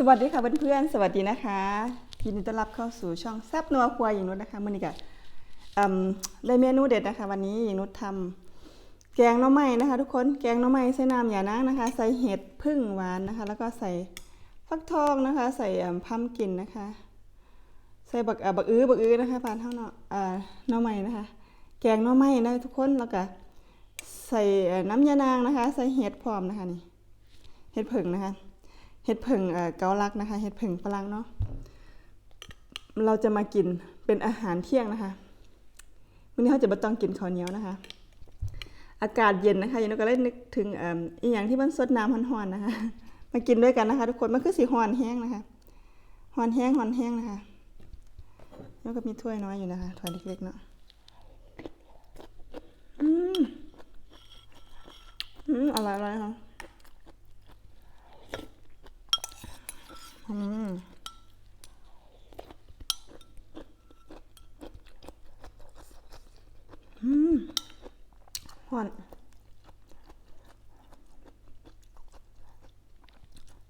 สวัสดีค่ะเพื่อนๆ สวัสดีนะคะยินดีต้อนรับเข้าสู่ช่องแซบนัวครัวหญิงนุชนะคะมื่อนี้ก็อืมได้เมนูเด็ดนะคะ วันนี้หญิงนุชทำแกงหน่อไม้นะคะ ทุกคนแกงหน่อไม้ใส่น้ำอย่านางนะคะ ใส่เห็ดพึ่งหวานนะคะ แล้วก็ใส่ฟักทองนะคะ ใส่พัมกินนะคะ ใส่บักเอ่อบักอื้อบักอื้อนะคะปานเท่าเนาะอ่าหน่อไม้นะคะ แกงหน่อไม้นะทุกคนแล้วก็ใส่น้ำยานางนะคะ ใส่เห็ดพร้อมนะคะนี่เห็ดผึ่งนะคะ เห็ดผึ่งเกาลักนะคะ เห็ดผึ่งฝรั่งเนาะ เราจะมากินเป็นอาหารเที่ยงนะคะวันนี้เขาจะมาต้องกินข้าวเหนียวนะคะ อากาศเย็นนะคะยังก็เลยนึกถึงอ่ออีอย่างที่มันสดน้ำฮ้อนๆนะคะ มากินด้วยกันนะคะ ทุกคน มันคือสีฮ้อนแห้งนะคะฮ้อนแห้งฮ้อนแห้งนะคะแล้วก็มีถ้วยน้อยอยู่นะคะ ถ้วยเล็กๆเนาะอืม อืมอร่อยๆค่ะ อืมอืมหอน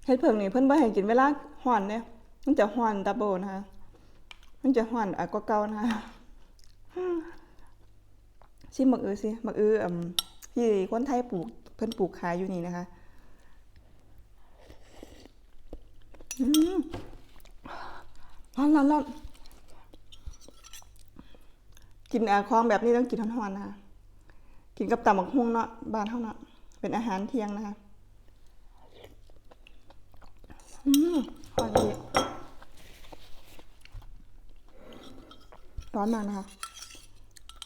เฮ็ดเผิงนี่เพิ่นบ่ให้กินเวลาหอนเนี่ยมันจะหอนดับเบิลนะคะมันจะหอนอะกว่าเก่านะคะชิมบักอือสิบักอืออืมที่คนไทยปลูกเพิ่นปลูกขายอยู่นี่นะคะ อืม ร้อนร้อนร้อนกินอาคองแบบนี้ต้องกินร้อนๆนะคะกินกับตำบักฮุ่งเนาะบานเท่าเนาะเป็นอาหารเที่ยงนะคะอืมร้อนดีร้อนมากนะคะ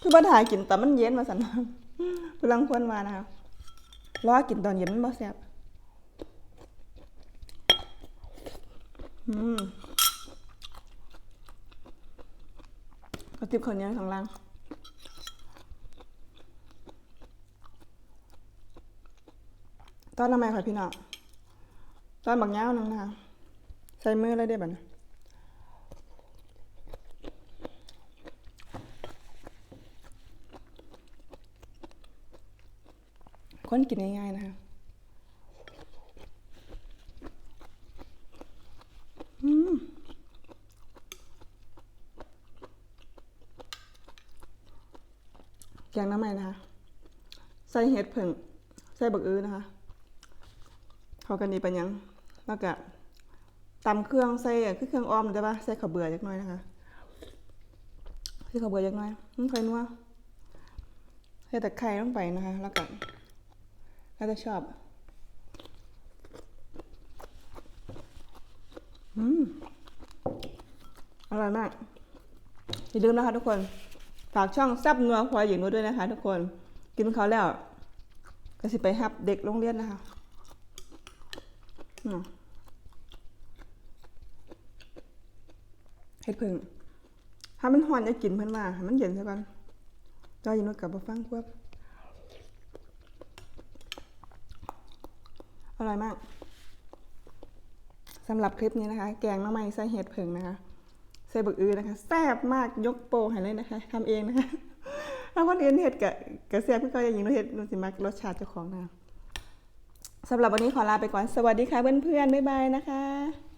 คือบ้านถ่ายกินแต่มันเย็นมาสันนะพลังควรมานะคะรอกินตอนเย็นมันบ่แซ่บ อืม กระติบข้าวเหนียวข้างล่างตอนทำไมค่ะพี่น้องตอนบักเงาวนึงนะใส่มือเลยได้บัดนะคนกินง่ายๆนะคะ อืม แกงน้ำใหม่นะคะ ใส่เห็ดผึ่งใส่บักอื้อนะคะเขากันดีปัญญังแล้วก็ตำเครื่องใส่คือเครื่องอ้อมได้ปะใส่ข้าวเบื่อจักน่อยนะคะใส่ข้าวเบื่อจักน่อยมันค่อยนัวใส่ตะไคร้ลงไปนะคะ แล้วก็แล้วจะชอบอืมอร่อยมากอย่าลืมนะคะทุกคน ฝากช่องซับนัวควายหญิงนุ้ด้วยนะคะ ทุกคน กินเขาแล้ว ก็สิไปฮับเด็กโรงเรียนนะคะเฮ็ดผึ่งถ้ามันห่อนจะกินเพิ่นมาให้มันเย็นซะก่อนจอยหญิงนุ้กลับมาฟังควบอร่อยมากสำหรับคลิปนี้นะคะ แกงหน้ำไม้ใส่เห็ดผึ่งนะคะ ใส่บักอือนะคะแซ่บมากยกโปงให้เลยนะคะทำเองนะคะถ้าคนอื่นเห็ดกะกะแซ่บพี่ก็ยังยิงเราเห็ดนูสิมักรสชาติเจ้าของนะสำหรับวันนี้ขอลาไปก่อนสวัสดีค่ะเพื่อนๆบ๊ายบายนะคะ